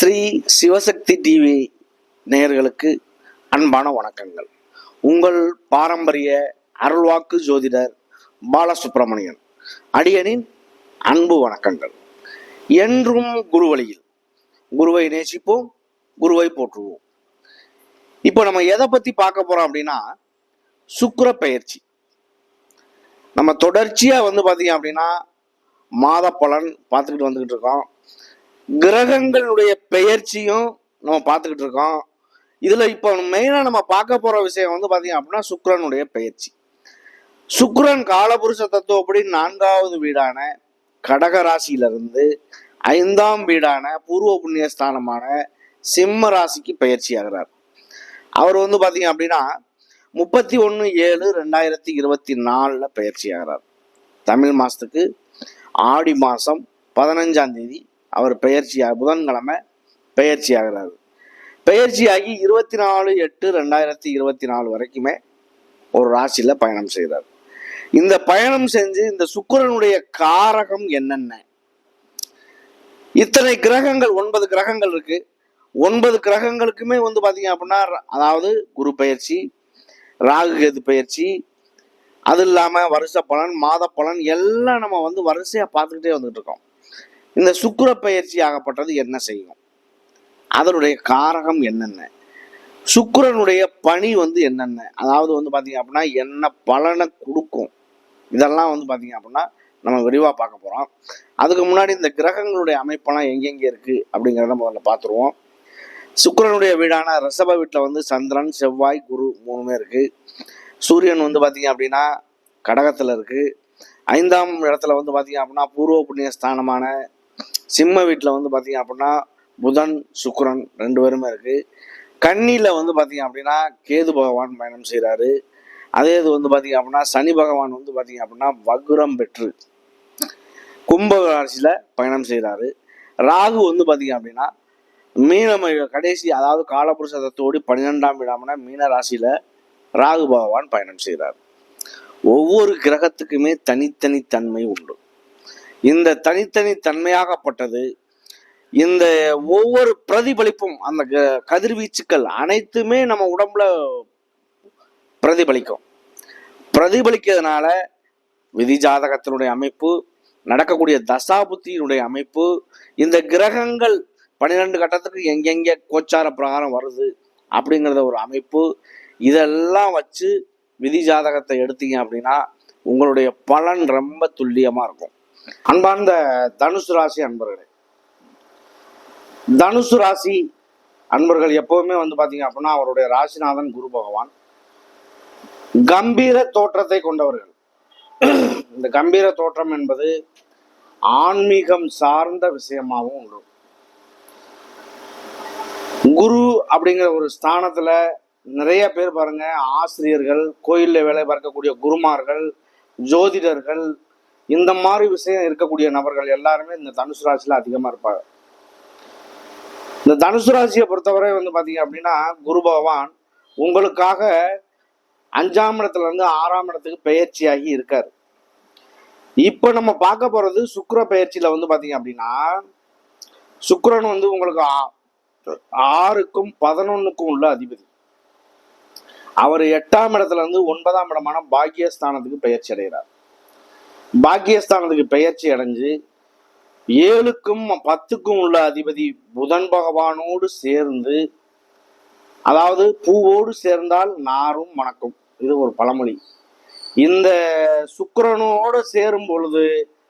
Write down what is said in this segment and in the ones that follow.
Sri Sivasakthi TV நேயர்களுக்கு அன்பான வணக்கங்கள். உங்கள் பாரம்பரிய அருள்வாக்கு ஜோதிடர் பாலசுப்ரமணியன் அடியனின் அன்பு வணக்கங்கள். என்றும் குருவழியில் குருவை நேசிப்போம் குருவை போற்றுவோம். இப்போ நம்ம எதை பற்றி பார்க்க போகிறோம் அப்படின்னா சுக்கர பயிற்சி. நம்ம தொடர்ச்சியாக வந்து பார்த்தீங்க அப்படின்னா மாத பலன் பார்த்துக்கிட்டு வந்துக்கிட்டு இருக்கோம். கிரகங்களுடைய பெயர்ச்சியும் நம்ம பார்த்துக்கிட்டு இருக்கோம். இதுல இப்போ மெயினா நம்ம பார்க்க போற விஷயம் வந்து பாத்தீங்க அப்படின்னா சுக்ரனுடைய பெயர்ச்சி. சுக்ரன் காலபுருஷ தத்துவப்படி நான்காவது வீடான கடக ராசியிலிருந்து ஐந்தாம் வீடான பூர்வ புண்ணிய ஸ்தானமான சிம்ம ராசிக்கு பயிற்சி ஆகிறார். அவர் வந்து பாத்தீங்க அப்படின்னா முப்பத்தி ஒன்று ஏழு ரெண்டாயிரத்தி இருபத்தி நாலில் பயிற்சி ஆகிறார். தமிழ் மாதத்துக்கு ஆடி மாதம் பதினஞ்சாம் தேதி அவர் பெயர்ச்சியாக புதன்கிழமை பெயர்ச்சி ஆகிறாரு பெயர்ச்சியாகி இருபத்தி நாலு எட்டு ரெண்டாயிரத்தி இருபத்தி நாலு வரைக்குமே ஒரு ராசியில் பயணம் செய்கிறார். இந்த பயணம் செஞ்சு இந்த சுக்கிரனுடைய காரகம் என்னென்ன? இத்தனை கிரகங்கள் ஒன்பது கிரகங்கள் இருக்கு. ஒன்பது கிரகங்களுக்குமே வந்து பார்த்தீங்க அப்படின்னா அதாவது குரு பயிற்சி ராகு கேது பயிற்சி அது இல்லாமல் வருஷ பலன் மாத பலன் எல்லாம் நம்ம வந்து வரிசையாக பார்த்துக்கிட்டே வந்துட்டு இருக்கோம். இந்த சுக்கர பயிற்சி ஆகப்பட்டது என்ன செய்யும்? அதனுடைய காரகம் என்னென்ன? சுக்கிரனுடைய பணி வந்து என்னென்ன? அதாவது வந்து பார்த்தீங்க அப்படின்னா என்ன பலனை கொடுக்கும்? இதெல்லாம் வந்து பார்த்தீங்க அப்படின்னா நம்ம விரிவாக பார்க்க போகிறோம் அதுக்கு முன்னாடி இந்த கிரகங்களுடைய அமைப்பெல்லாம் எங்கெங்கே இருக்குது அப்படிங்கிறத முதல்ல பார்த்துருவோம் சுக்கிரனுடைய வீடான ரிஷப வீட்டில் வந்து சந்திரன் செவ்வாய் குரு மூணுமே இருக்குது சூரியன் வந்து பார்த்தீங்க அப்படின்னா கடகத்தில் இருக்குது ஐந்தாம் இடத்துல வந்து பார்த்தீங்க அப்படின்னா பூர்வ புண்ணிய ஸ்தானமான சிம்ம வீட்டில் வந்து பார்த்தீங்க அப்படின்னா புதன் சுக்கரன் ரெண்டு பேருமே இருக்குது கன்னியில் வந்து பார்த்தீங்க அப்படின்னா கேது பகவான் பயணம் செய்கிறாரு அதே இது வந்து பார்த்தீங்க அப்படின்னா சனி பகவான் வந்து பார்த்தீங்க அப்படின்னா வக்ரம் பெற்று கும்ப ராசியில் பயணம் செய்கிறாரு ராகு வந்து பார்த்தீங்க அப்படின்னா மீனம் கடைசி அதாவது காலபுருஷ தத்துவோடு பன்னிரெண்டாம் இடம்னா மீன ராசியில் ராகு பகவான் பயணம் செய்கிறார் ஒவ்வொரு கிரகத்துக்குமே தனித்தனி தன்மை உண்டு. இந்த தனித்தனி தன்மையாகப்பட்டது. இந்த ஒவ்வொரு பிரதிபலிப்பும் அந்த க- கதிர்வீச்சுக்கள் அனைத்துமே நம்ம உடம்புல பிரதிபலிக்கும். பிரதிபலிக்கிறதுனால விதி ஜாதகத்தினுடைய அமைப்பு நடக்கக்கூடிய தசாபுத்தியினுடைய அமைப்பு இந்த கிரகங்கள் பன்னிரெண்டு கட்டத்துக்கு எங்கெங்கே கோச்சார பிரகாரம் வருது அப்படிங்கிறத ஒரு அமைப்பு. இதெல்லாம் வச்சு விதி ஜாதகத்தை எடுத்தீங்க அப்படின்னா உங்களுடைய பலன் ரொம்ப துல்லியமாக இருக்கும். அன்பார்ந்த தனுசு ராசி அன்பர்களே. தனுசு ராசி அன்பர்கள் எப்பவுமே வந்து பார்த்தீங்க அப்படின்னா அவருடைய ராசிநாதன் குரு பகவான். கம்பீர தோற்றத்தை கொண்டவர்கள். இந்த கம்பீர தோற்றம் என்பது ஆன்மீகம் சார்ந்த விஷயமாகவும் உண்டு. குரு அப்படிங்கிற ஒரு ஸ்தானத்துல நிறைய பேர் பாருங்க ஆசிரியர்கள் கோயிலில் வேலை பார்க்கக்கூடிய குருமார்கள் ஜோதிடர்கள் இந்த மாதிரி விஷயம் இருக்கக்கூடிய நபர்கள் எல்லாருமே இந்த தனுசு ராசியில் அதிகமாக இருப்பாங்க. இந்த தனுசு ராசியை பொறுத்தவரை வந்து பார்த்தீங்க அப்படின்னா குரு பகவான் உங்களுக்காக அஞ்சாம் இடத்துல இருந்து ஆறாம் இடத்துக்கு பெயர்ச்சியாகி இருக்கார். இப்போ நம்ம பார்க்க போகிறது சுக்கர பயிற்சியில் வந்து பார்த்தீங்க அப்படின்னா சுக்கரன் வந்து உங்களுக்கு ஆ- ஆறுக்கும் பதினொன்றுக்கும் உள்ள அதிபதி. அவர் எட்டாம் இடத்துல இருந்து ஒன்பதாம் இடமான பாக்கியஸ்தானத்துக்கு பெயர்ச்சி அடைகிறார். பாக்கியஸ்தானத்துக்கு பெயர்ச்சி அடைஞ்சு ஏழுக்கும் பத்துக்கும் உள்ள அதிபதி புதன் பகவானோடு சேர்ந்து அதாவது பூவோடு சேர்ந்தால் நாரும் மணக்கும் இது ஒரு பழமொழி. இந்த சுக்கிரனோடு சேரும் பொழுது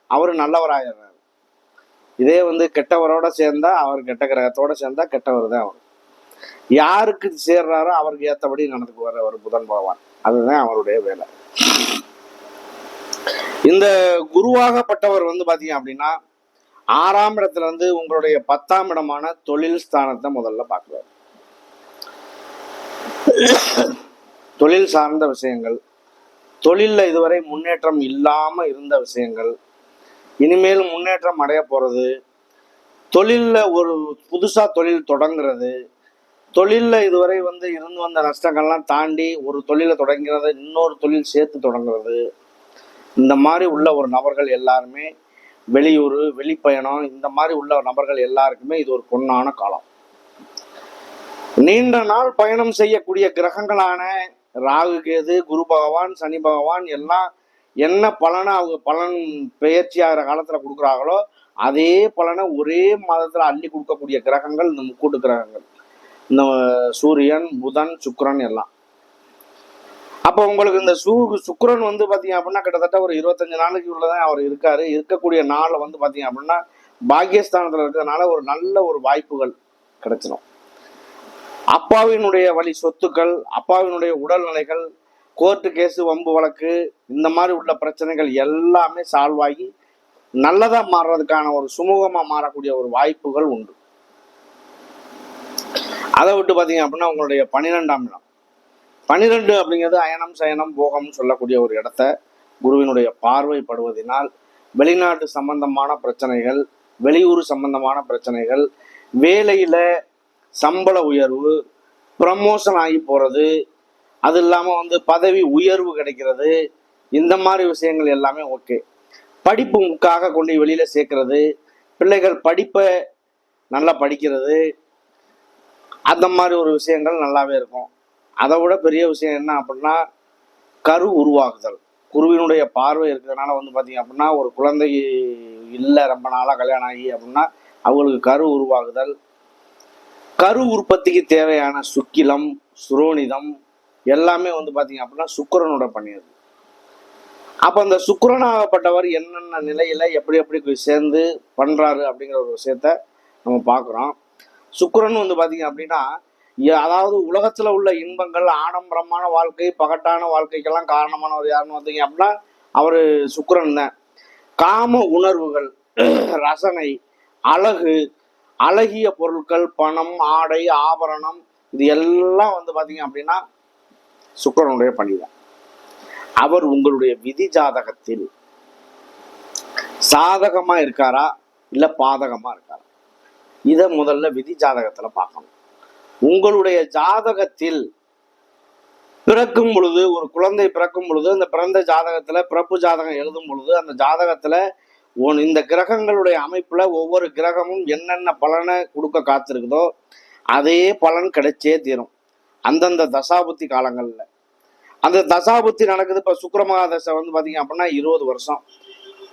அவர் நல்லவராகிறார் இதே வந்து கெட்டவரோட சேர்ந்தா அவர் கெட்ட கிரகத்தோட சேர்ந்தா கெட்டவர் தான் அவர். யாருக்கு சேர்றாரோ அவருக்கு ஏற்றபடி நடந்துக்குவார் அவர் புதன் பகவான். அதுதான் அவருடைய வேலை. இந்த குருவாகப்பட்டவர் வந்து பாத்தீங்க அப்படின்னா ஆறாம் இடத்துல இருந்து உங்களுடைய பத்தாம் இடமான தொழில் ஸ்தானத்தை முதல்ல பார்க்குறாரு. தொழில் சார்ந்த விஷயங்கள் தொழிலில் இதுவரை முன்னேற்றம் இல்லாமல் இருந்த விஷயங்கள் இனிமேல் முன்னேற்றம் அடைய போகிறது தொழிலில் ஒரு புதுசாக தொழில் தொடங்குறது தொழிலில் இதுவரை வந்து இருந்து வந்த நஷ்டங்கள்லாம் தாண்டி ஒரு தொழிலை தொடங்கிறது இன்னொரு தொழில் சேர்த்து தொடங்குறது இந்த மாதிரி உள்ள ஒரு நபர்கள் எல்லாருமே வெளியூர் வெளிப்பயணம் இந்த மாதிரி உள்ள நபர்கள் எல்லாருக்குமே இது ஒரு பொன்னான காலம். நீண்ட நாள் பயணம் செய்யக்கூடிய கிரகங்களான ராகு கேது குரு பகவான் சனி பகவான் எல்லாம் என்ன பலனை அவங்க பலன் பெயர்ச்சி ஆகிற காலத்துல கொடுக்குறாங்களோ அதே பலனை ஒரே மாதத்துல அள்ளி கொடுக்கக்கூடிய கிரகங்கள் இந்த முக்கூட்டு கிரகங்கள். இந்த சூரியன் புதன் சுக்கரன் எல்லாம். அப்போ உங்களுக்கு இந்த சு சுக்கிரன் வந்து பார்த்தீங்க அப்படின்னா கிட்டத்தட்ட ஒரு இருபத்தஞ்சு நாளைக்கு உள்ளதான் அவர் இருக்காரு. இருக்கக்கூடிய நாளில் வந்து பார்த்தீங்க அப்படின்னா பாக்கியஸ்தானத்தில் இருக்கிறதுனால ஒரு நல்ல ஒரு வாய்ப்புகள் கிடைச்சிடும் அப்பாவினுடைய வழி சொத்துக்கள் அப்பாவினுடைய உடல்நிலைகள் கோர்ட்டு கேஸு வம்பு வழக்கு இந்த மாதிரி உள்ள பிரச்சனைகள் எல்லாமே சால்வ் ஆகி நல்லதாக மாறுறதுக்கான ஒரு சுமூகமாக மாறக்கூடிய ஒரு வாய்ப்புகள் உண்டு. அதை விட்டு பார்த்தீங்க அப்படின்னா உங்களுடைய பன்னிரெண்டாம் இடம். பன்னிரெண்டு அப்படிங்கிறது அயனம் சயனம் போகம்னு சொல்லக்கூடிய ஒரு இடத்த குருவினுடைய பார்வைப்படுவதனால் வெளிநாட்டு சம்பந்தமான பிரச்சனைகள் வெளியூர் சம்பந்தமான பிரச்சனைகள் வேலையில சம்பள உயர்வு ப்ரமோஷன் ஆகி போறது அது இல்லாமல் வந்து பதவி உயர்வு கிடைக்கிறது இந்த மாதிரி விஷயங்கள் எல்லாமே ஓகே. படிப்பு முக்காக கொண்டு வெளியில் வெளியில சேர்க்கறது பிள்ளைகள் படிப்பை நல்லா படிக்கிறது அந்த மாதிரி ஒரு விஷயங்கள் நல்லாவே இருக்கும். அதை விட பெரிய விஷயம் என்ன அப்படின்னா கரு உருவாகுதல் குருவினுடைய பார்வை இருக்கிறதுனால வந்து பார்த்தீங்க அப்படின்னா ஒரு குழந்தை இல்லை ரொம்ப நாளாக கல்யாணம் ஆகி அப்படின்னா அவங்களுக்கு கரு உருவாகுதல் கரு உற்பத்திக்கு தேவையான சுக்கிலம் சுரோனிதம் எல்லாமே வந்து பார்த்தீங்க அப்படின்னா சுக்கிரனோட பண்ணியது. அப்போ அந்த சுக்கரனாகப்பட்டவர் என்னென்ன நிலையில் எப்படி எப்படி சேர்ந்து பண்ணுறாரு அப்படிங்கிற ஒரு விஷயத்த நம்ம பார்க்குறோம் சுக்கரன் வந்து பார்த்தீங்க அப்படின்னா அதாவது உலகத்துல உள்ள இன்பங்கள் ஆடம்பரமான வாழ்க்கை பகட்டான வாழ்க்கைக்கெல்லாம் காரணமானவர் யாருன்னு வந்தீங்க அப்படின்னா அவரு சுக்கரன் தான். காம உணர்வுகள் ரசனை அழகு அழகிய பொருட்கள் பணம் ஆடை ஆபரணம் இது எல்லாம் வந்து பாத்தீங்க அப்படின்னா சுக்கரனுடைய பணிதான். அவர் உங்களுடைய விதி ஜாதகத்தில் சாதகமா இருக்காரா? இல்ல பாதகமா இருக்காரா? இதை முதல்ல விதி ஜாதகத்துல பார்க்கணும். உங்களுடைய ஜாதகத்தில் பிறக்கும் பொழுது ஒரு குழந்தை பிறக்கும் பொழுது அந்த பிறந்த ஜாதகத்துல பிறப்பு ஜாதகம் எழுதும் பொழுது அந்த ஜாதகத்துல ஒன் இந்த கிரகங்களுடைய அமைப்புல ஒவ்வொரு கிரகமும் என்னென்ன பலனை கொடுக்க காத்திருக்குதோ அதே பலன் கிடைச்சே தீரும். அந்தந்த தசாபுத்தி காலங்கள்ல. அந்த தசாபுத்தி நடக்குது இப்போ சுக்கரமகா தசை வந்து பார்த்தீங்க அப்படின்னா இருபது வருஷம்.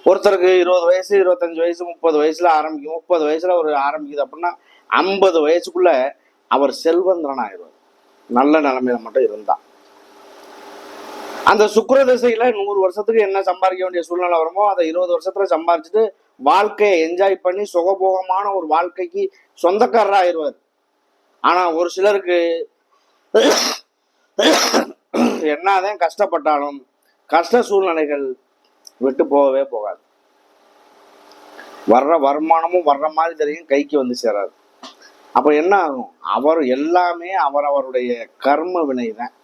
ஒருத்தருக்கு இருபது வயசு இருபத்தஞ்சு வயசு முப்பது வயசுல ஆரம்பிக்கும். முப்பது வயசுல ஒரு ஆரம்பிக்குது அப்படின்னா ஐம்பது வயசுக்குள்ள அவர் செல்வந்தன் ஆயிடுவார் நல்ல நிலைமையில மட்டும் இருந்தா. அந்த சுக்கிர திசையில நூறு வருஷத்துக்கு என்ன சம்பாதிக்க வேண்டிய சூழ்நிலை வருமோ அதை இருபது வருஷத்துல சம்பாரிச்சுட்டு வாழ்க்கையை என்ஜாய் பண்ணி சுகபோகமான ஒரு வாழ்க்கைக்கு சொந்தக்காரர் ஆயிடுவார் ஆனா ஒரு சிலருக்கு என்னதான் கஷ்டப்பட்டாலும் கஷ்ட சூழ்நிலைகள் விட்டு போகவே போகாது. வர்ற வருமானமும் வர்ற மாதிரி தெரியும் கைக்கு வந்து சேராது. அப்போ என்ன ஆகும்? அவர் எல்லாமே அவரவருடைய கர்ம வினை தான்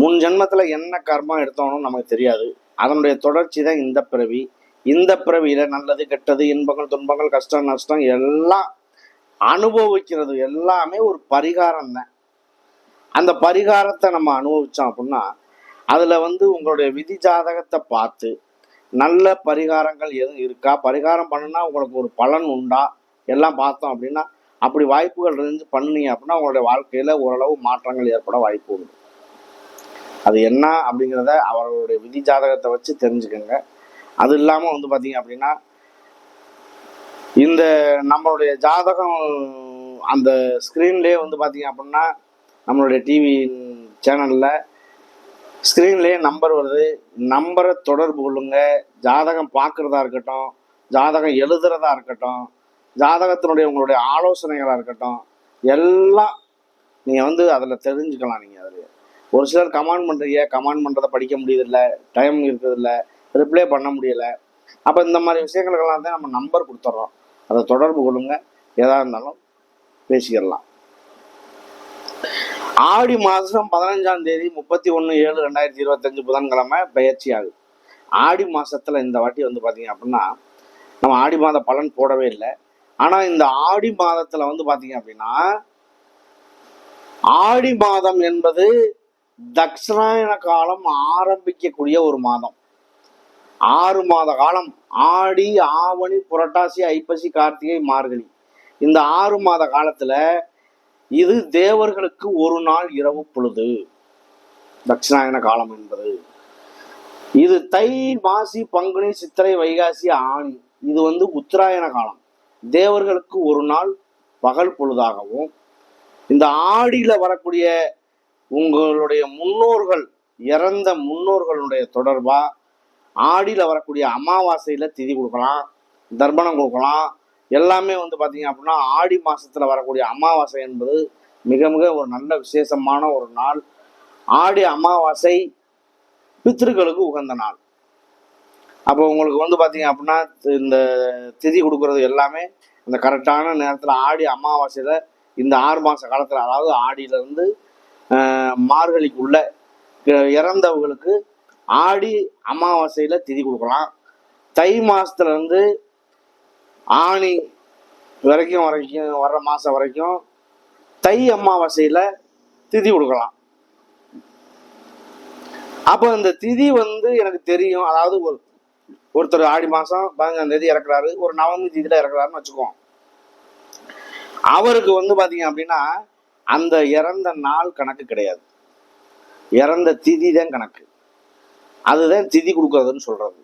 முன் ஜென்மத்தில் என்ன கர்மம் எடுத்தோம்னு நமக்கு தெரியாது. அதனுடைய தொடர்ச்சி தான் இந்த பிறவி. இந்த பிறவியில் நல்லது கெட்டது இன்பங்கள் துன்பங்கள் கஷ்டம் நஷ்டம் எல்லாம் அனுபவிக்கிறது எல்லாமே ஒரு பரிகாரம் தான். அந்த பரிகாரத்தை நம்ம அனுபவித்தோம் அப்படின்னா அதில் வந்து உங்களுடைய விதி ஜாதகத்தை பார்த்து நல்ல பரிகாரங்கள் எதுவும் இருக்கா? பரிகாரம் பண்ணுனா உங்களுக்கு ஒரு பலன் உண்டா? எல்லாம் பார்த்தோம் அப்படின்னா அப்படி வாய்ப்புகள் இருந்து பண்ணுனீங்க அப்படின்னா உங்களுடைய வாழ்க்கையில் ஓரளவு மாற்றங்கள் ஏற்பட வாய்ப்பு உண்டு. அது என்ன அப்படிங்கிறத அவர்களுடைய விதி ஜாதகத்தை வச்சு தெரிஞ்சுக்கோங்க. அது இல்லாமல் வந்து பார்த்தீங்க அப்படின்னா இந்த நம்மளுடைய ஜாதகம் அந்த ஸ்க்ரீன்லேயே வந்து பார்த்தீங்க அப்படின்னா நம்மளுடைய டிவி சேனலில் ஸ்க்ரீன்லேயே நம்பர் வருது. நம்பரை தொடர்பு கொள்ளுங்க. ஜாதகம் பார்க்குறதா இருக்கட்டும் ஜாதகம் எழுதுறதா இருக்கட்டும் ஜாதகத்தினுடைய உங்களுடைய ஆலோசனைகளாக இருக்கட்டும் எல்லாம் நீங்கள் வந்து அதில் தெரிஞ்சுக்கலாம் நீங்கள் அதில். ஒரு சிலர் கமாண்ட் பண்ணுறீங்க கமாண்ட் பண்ணுறதை படிக்க முடியறதில்ல டைம் இருக்கிறதில்ல ரிப்ளை பண்ண முடியலை. அப்போ இந்த மாதிரி விஷயங்களுக்கெல்லாம் தான் நம்ம நம்பர் கொடுத்துட்றோம் அதை தொடர்பு கொள்ளுங்க. எதாக இருந்தாலும் பேசிக்கிடலாம் ஆடி மாதம் பதினஞ்சாம் தேதி முப்பத்தி ஒன்று ஏழு ரெண்டாயிரத்தி இருபத்தஞ்சு புதன்கிழமை பயிற்சி ஆகுது. ஆடி மாதத்தில் இந்த வாட்டி வந்து பார்த்தீங்க அப்படின்னா நம்ம ஆடி மாத பலன் போடவே இல்லை. ஆனால் இந்த ஆடி மாதத்துல வந்து பார்த்தீங்க அப்படின்னா ஆடி மாதம் என்பது தக்ஷணாயன காலம் ஆரம்பிக்கக்கூடிய ஒரு மாதம். ஆறு மாத காலம். ஆடி ஆவணி புரட்டாசி ஐப்பசி கார்த்திகை மார்கழி. இந்த ஆறு மாத காலத்துல இது தேவர்களுக்கு ஒரு நாள் இரவு பொழுது. தட்சிணாயன காலம் என்பது. இது தை மாசி பங்குனி சித்திரை வைகாசி ஆணி. இது வந்து உத்தராயண காலம். தேவர்களுக்கு ஒரு நாள் பகல் பொழுதாகவும் இந்த ஆடியில் வரக்கூடிய உங்களுடைய முன்னோர்கள் இறந்த முன்னோர்களுடைய தொடர்பா ஆடியில் வரக்கூடிய அமாவாசையில் திதி கொடுக்கலாம் தர்ப்பணம் கொடுக்கலாம். எல்லாமே வந்து பார்த்தீங்க அப்படின்னா ஆடி மாதத்தில் வரக்கூடிய அமாவாசை என்பது மிக மிக ஒரு நல்ல விசேஷமான ஒரு நாள். ஆடி அமாவாசை பித்திருக்களுக்கு உகந்த நாள். அப்போ உங்களுக்கு வந்து பார்த்தீங்க அப்படின்னா இந்த திதி கொடுக்கறது எல்லாமே இந்த கரெக்டான நேரத்தில் ஆடி அமாவாசையில் இந்த ஆறு மாத காலத்தில் அதாவது ஆடியிலேருந்து மார்கழிக்கு உள்ள இறந்தவங்களுக்கு ஆடி அமாவாசையில் திதி கொடுக்கலாம். தை மாதத்துலேருந்து ஆணி வரைக்கும் வரைக்கும் வர்ற மாதம் வரைக்கும் தை அமாவாசையில் திதி கொடுக்கலாம். அப்போ இந்த திதி வந்து எனக்கு தெரியும் அதாவது ஒரு ஒருத்தர் ஆடி மாசம் பதினஞ்சாம் தேதி இறக்குறாரு ஒரு நவமி திதியில இறக்குறாருன்னு வச்சுக்குவோம் அவருக்கு வந்து பாத்தீங்க அப்படின்னா அந்த இறந்த நாள் கணக்கு கிடையாது. இறந்த திதி தான் கணக்கு. அதுதான் திதி கொடுக்குறதுன்னு சொல்றது.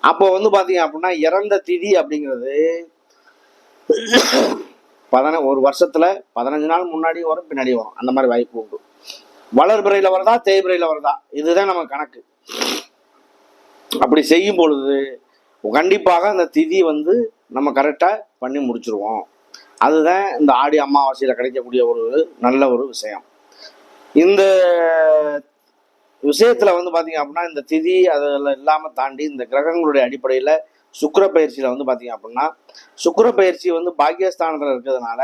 அப்போ வந்து பாத்தீங்க அப்படின்னா இறந்த திதி அப்படிங்கிறது பதின ஒரு வருஷத்துல பதினஞ்சு நாள் முன்னாடி வரும் பின்னாடி வரும். அந்த மாதிரி வாய்ப்பு உண்டு. வளர்பிறையில வருதா தேய்பிறையில வருதா? இதுதான் நம்ம கணக்கு. அப்படி செய்யும் பொழுது கண்டிப்பாக அந்த திதி வந்து நம்ம கரெக்டாக பண்ணி முடிச்சிருவோம். அதுதான் இந்த ஆடி அமாவாசையில் கிடைக்கக்கூடிய ஒரு நல்ல ஒரு விஷயம். இந்த விஷயத்தில் வந்து பார்த்தீங்க அப்படின்னா இந்த திதி அதெல்லாம் இல்லாமல் தாண்டி இந்த கிரகங்களுடைய அடிப்படையில் சுக்கர பயிற்சியில் வந்து பார்த்தீங்க அப்படின்னா சுக்கர பயிற்சி வந்து பாக்கியஸ்தானத்தில் இருக்கிறதுனால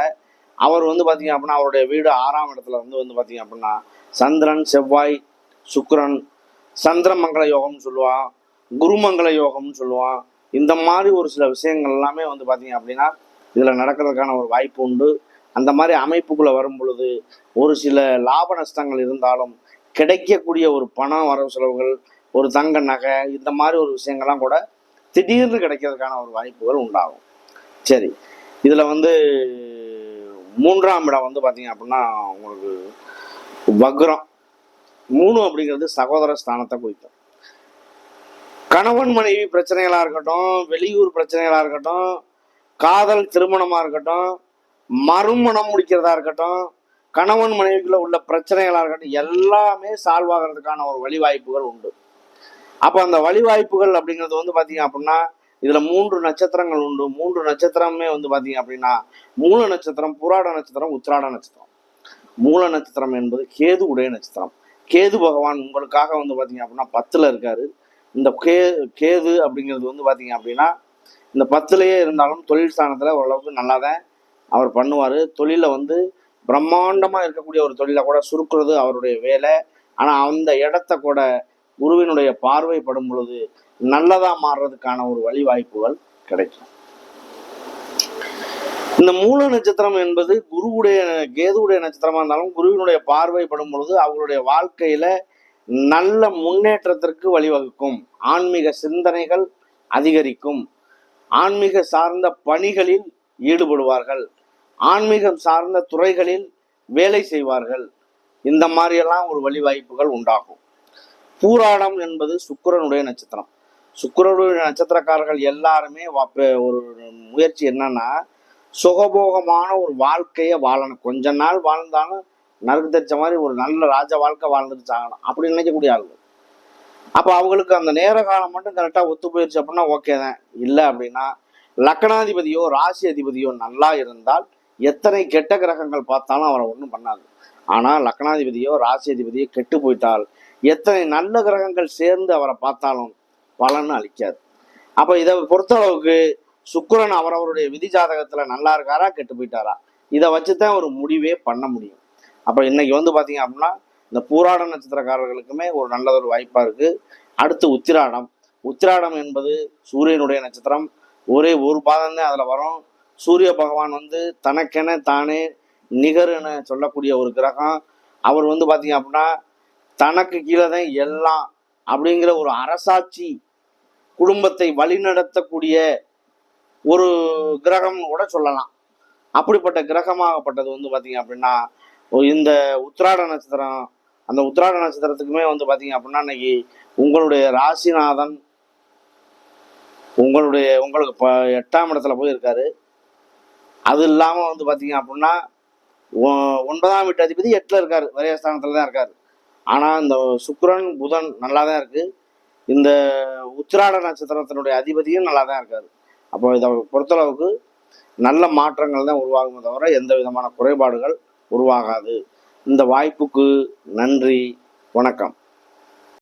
அவர் வந்து பார்த்தீங்க அப்படின்னா அவருடைய வீடு ஆறாம் இடத்துல வந்து வந்து பார்த்தீங்க அப்படின்னா சந்திரன் செவ்வாய் சுக்கிரன் சந்திரமங்கல யோகம்னு சொல்லுவான். குருமங்கல யோகம்னு சொல்லுவான். இந்த மாதிரி ஒரு சில விஷயங்கள் எல்லாமே வந்து பார்த்தீங்க அப்படின்னா இதில் நடக்கிறதுக்கான ஒரு வாய்ப்பு உண்டு. அந்த மாதிரி அமைப்புக்குள்ள வரும் பொழுது ஒரு சில லாப நஷ்டங்கள் இருந்தாலும் கிடைக்கக்கூடிய ஒரு பணம் வரவு செலவுகள் ஒரு தங்க நகை இந்த மாதிரி ஒரு விஷயங்கள்லாம் கூட திடீர்னு கிடைக்கிறதுக்கான ஒரு வாய்ப்புகள் உண்டாகும். சரி இதில் வந்து மூன்றாம் இடம் வந்து பார்த்தீங்க அப்படின்னா உங்களுக்கு வக்ரம். மூணு அப்படிங்கிறது சகோதர ஸ்தானத்தை குறிக்கும். கணவன் மனைவி பிரச்சனைகளாக இருக்கட்டும் வெளியூர் பிரச்சனைகளாக இருக்கட்டும் காதல் திருமணமாக இருக்கட்டும் மறுமணம் முடிக்கிறதா இருக்கட்டும் கணவன் மனைவிக்குள்ள உள்ள பிரச்சனைகளாக இருக்கட்டும் எல்லாமே சால்வ் ஆகிறதுக்கான ஒரு வழிவாய்ப்புகள் உண்டு. அப்போ அந்த வழிவாய்ப்புகள் அப்படிங்கிறது வந்து பார்த்தீங்க அப்படின்னா இதில் மூன்று நட்சத்திரங்கள் உண்டு. மூன்று நட்சத்திரமே வந்து பார்த்தீங்க அப்படின்னா மூல நட்சத்திரம் புராட நட்சத்திரம் உத்திராட நட்சத்திரம். மூல நட்சத்திரம் என்பது கேது உடைய நட்சத்திரம். கேது பகவான் உங்களுக்காக வந்து பார்த்தீங்க அப்படின்னா பத்தில் இருக்காரு. இந்த கே கேது அப்படிங்கிறது வந்து பார்த்தீங்க அப்படின்னா இந்த பத்துலேயே இருந்தாலும் தொழில் ஸ்தானத்தில் ஓரளவுக்கு நல்லா தான் அவர் பண்ணுவார். தொழிலில் வந்து பிரம்மாண்டமாக இருக்கக்கூடிய ஒரு தொழிலை கூட சுருக்குறது அவருடைய வேலை. ஆனால் அந்த இடத்த கூட குருவினுடைய பார்வைப்படும் பொழுது நல்லதாக மாறுறதுக்கான ஒரு வழி வாய்ப்புகள் கிடைக்கும். இந்த மூல நட்சத்திரம் என்பது குருவுடைய கேதுவுடைய நட்சத்திரமா இருந்தாலும் குருவினுடைய பார்வைப்படும் பொழுது அவங்களுடைய வாழ்க்கையில நல்ல முன்னேற்றத்திற்கு வழிவகுக்கும். ஆன்மீக சிந்தனைகள் அதிகரிக்கும். ஆன்மீக சார்ந்த பணிகளில் ஈடுபடுவார்கள். ஆன்மீகம் சார்ந்த துறைகளில் வேலை செய்வார்கள். இந்த மாதிரியெல்லாம் ஒரு வழிவாய்ப்புகள் உண்டாகும். பூராடம் என்பது சுக்கிரனுடைய நட்சத்திரம். சுக்கரனுடைய நட்சத்திரக்காரர்கள் எல்லாருமே ஒரு முயற்சி என்னன்னா சுகபோகமான ஒரு வாழ்க்கையை வாழணும். கொஞ்ச நாள் வாழ்ந்தாலும் நறுக்கு தெரிச்ச மாதிரி ஒரு நல்ல ராஜ வாழ்க்கை வாழ்ந்துட்டு சாகணும். அப்படி நினைக்கக்கூடிய ஆளுங்க அப்போ அவங்களுக்கு அந்த நேர காலம் மட்டும் கரெக்டாக ஒத்து போயிடுச்சு அப்படின்னா ஓகே தான். இல்லை அப்படின்னா லக்னாதிபதியோ ராசி அதிபதியோ நல்லா இருந்தால் எத்தனை கெட்ட கிரகங்கள் பார்த்தாலும் அவரை ஒன்றும் பண்ணாது. ஆனால் லக்னாதிபதியோ ராசி அதிபதியோ கெட்டு போயிட்டால் எத்தனை நல்ல கிரகங்கள் சேர்ந்து அவரை பார்த்தாலும் பலன் அளிக்காது. அப்போ இதை பொறுத்தளவுக்கு சுக்கரன் அவரவருடைய விதி ஜாதகத்துல நல்லா இருக்காரா கெட்டு போயிட்டாரா? இதை வச்சு தான் ஒரு முடிவே பண்ண முடியும். அப்போ இன்னைக்கு வந்து பார்த்தீங்க அப்படின்னா இந்த பூராட நட்சத்திரக்காரர்களுக்குமே ஒரு நல்லதொரு வாய்ப்பாக இருக்குது அடுத்து உத்திராடம். உத்திராடம் என்பது சூரியனுடைய நட்சத்திரம். ஒரே ஒரு பாதம் தான் வரும். சூரிய பகவான் வந்து தனக்கென தானே நிகர்னு சொல்லக்கூடிய ஒரு கிரகம். அவர் வந்து பார்த்தீங்க அப்படின்னா தனக்கு கீழே தான் எல்லாம் அப்படிங்கிற ஒரு அரசாட்சி குடும்பத்தை வழிநடத்தக்கூடிய ஒரு கிரகம்னு கூட சொல்லலாம். அப்படிப்பட்ட கிரகமாகப்பட்டது வந்து பார்த்தீங்க அப்படின்னா இந்த உத்ராட நட்சத்திரம் அந்த உத்ராட நட்சத்திரத்துக்குமே வந்து பார்த்தீங்க அப்படின்னா இன்னைக்கு உங்களுடைய ராசிநாதன் உங்களுடைய உங்களுக்கு இப்போ எட்டாம் இடத்துல போயிருக்காரு. அது இல்லாமல் வந்து பார்த்தீங்க அப்படின்னா ஒன்பதாம் வீட்டு அதிபதி எட்டில் இருக்கார். விரயஸ்தானத்தில் தான் இருக்கார். ஆனால் இந்த சுக்ரன் புதன் நல்லா தான் இருக்குது இந்த உத்திராட நட்சத்திரத்தினுடைய அதிபதியும் நல்லா தான் இருக்கார். அப்போ இதை பொறுத்தளவுக்கு நல்ல மாற்றங்கள் தான் உருவாகுமே தவிர எந்த விதமான குறைபாடுகள் உருவாகாது. இந்த வாய்ப்புக்கு நன்றி வணக்கம்.